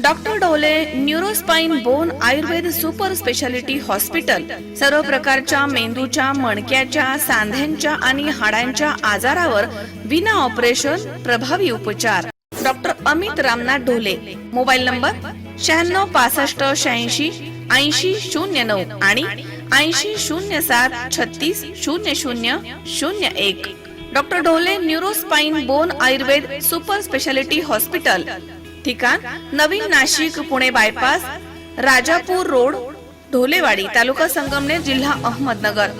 Doctor Dole neurospine bone Ayurveda super speciality hospital सर्व प्रकारच्या मेंदूच्या मणक्याच्या सांध्यांच्या आणि हाडांच्या आजारावर विना ऑपरेशन प्रभावी उपचार. Doctor Amit Ramnath Dhole mobile number शहाण्णव पासष्ट शहाऐंशी ऐंशी शून्य नऊ आणि ऐंशी शून्य सात छत्तीस शून्य शून्य शून्य एक. Doctor Dhole neurospine bone Ayurveda super speciality hospital ठिकाण नवीन नाशिक पुणे बायपास राजापूर रोड ढोलेवाडी तालुका संगमनेर जिल्हा अहमदनगर.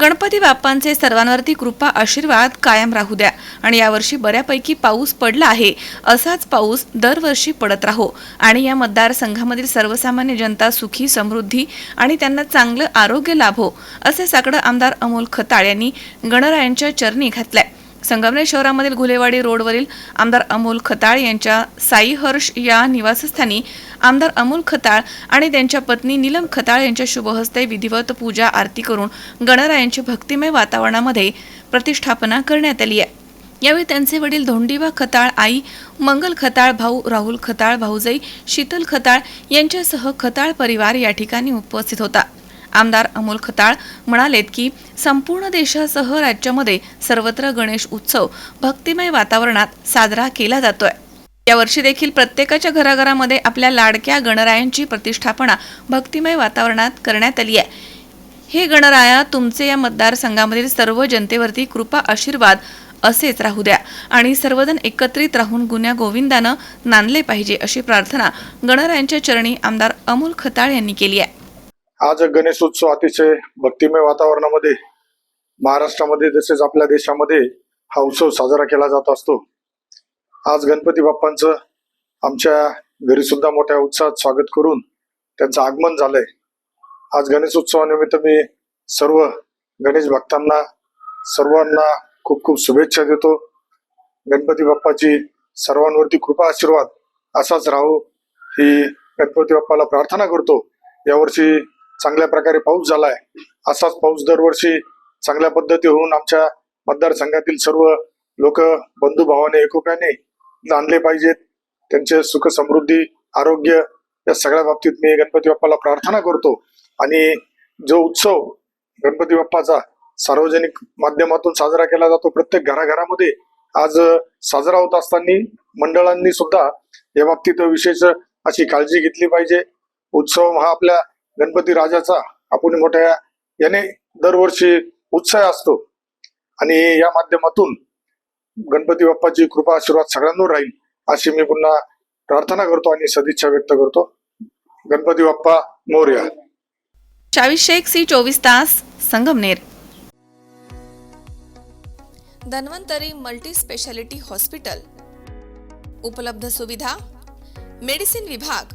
गणपती बाप्पांचे सर्वांवरती कृपा आशीर्वाद कायम राहू द्या आणि यावर्षी बऱ्यापैकी पाऊस पडला आहे असाच पाऊस दरवर्षी पडत राहो आणि या मतदारसंघामधील सर्वसामान्य जनता सुखी समृद्धी आणि त्यांना चांगलं आरोग्य लाभो असे साकडं आमदार अमोल खताळ यांनी गणरायांच्या चरणी घातलंय. संगमनेर शहरामधील घुलेवाडी रोडवरील आमदार अमोल खताळ यांच्या साई हर्ष या निवासस्थानी आमदार अमोल खताळ आणि त्यांच्या पत्नी नीलम खताळ यांच्या शुभहस्ते विधिवत पूजा आरती करून गणरायांची भक्तिमय वातावरणामध्ये प्रतिष्ठापना करण्यात आली आहे. यावेळी त्यांचे वडील धोंडीबा खताळ आई मंगल खताळ भाऊ राहुल खताळ भाऊजाई शीतल खताळ यांच्यासह खताळ परिवार या ठिकाणी उपस्थित होता. आमदार अमोल खताळ म्हणालेत की संपूर्ण देशासह राज्यामध्ये सर्वत्र गणेश उत्सव भक्तिमय वातावरणात साजरा केला जातोय. यावर्षी देखील प्रत्येकाच्या घराघरामध्ये आपल्या लाडक्या गणरायांची प्रतिष्ठापना भक्तिमय वातावरणात करण्यात आली आहे. हे गणराया तुमचे या मतदारसंघामधील सर्व जनतेवरती कृपा आशीर्वाद असेच राहू द्या आणि सर्वजण एकत्रित राहून गुन्ह्या गोविंदानं नांदले पाहिजे अशी प्रार्थना गणरायांच्या चरणी आमदार अमोल खताळ यांनी केली आहे. आज गणेश उत्सव अतिशय भक्तिमय वातावरणामध्ये महाराष्ट्रामध्ये तसेच आपल्या देशामध्ये हा उत्सव साजरा केला जात असतो. आज गणपती बाप्पांचं आमच्या घरी सुद्धा मोठ्या उत्साहात स्वागत करून त्यांचं आगमन झालंय. आज गणेश उत्सवानिमित्त मी सर्व गणेश भक्तांना सर्वांना खूप खूप शुभेच्छा देतो. गणपती बाप्पाची सर्वांवरती कृपा आशीर्वाद असाच राहू ही गणपती बाप्पाला प्रार्थना करतो. यावर्षी चांगल्या प्रकारे पाऊस झालाय. असाच पाऊस दरवर्षी चांगल्या पद्धती होऊन आमच्या मतदारसंघातील सर्व लोक बंधुभावाने एकोप्याने आणले पाहिजेत. त्यांचे सुख समृद्धी आरोग्य या सगळ्या बाबतीत मी गणपती बाप्पाला प्रार्थना करतो. आणि जो उत्सव गणपती बाप्पाचा सार्वजनिक माध्यमातून साजरा केला जातो प्रत्येक घराघरामध्ये आज साजरा होत असताना मंडळांनी सुद्धा या बाबतीत विशेष अशी काळजी घेतली पाहिजे. उत्सव हा आपल्या गणपती राजाचा आपण मोठ्या याने दरवर्षी उत्साह असतो. आणि या माध्यमातून गणपती बाप्पाची कृपा आशीर्वाद सगळ्यांवर राहील अशी मी पुन्हा प्रार्थना करतो आणि सदिच्छा व्यक्त करतो. गणपती बाप्पा मोर्या. चावीस शेख सी चोवीस तास Sangamner. Dhanvantari multi speciality hospital. उपलब्ध सुविधा मेडिसिन विभाग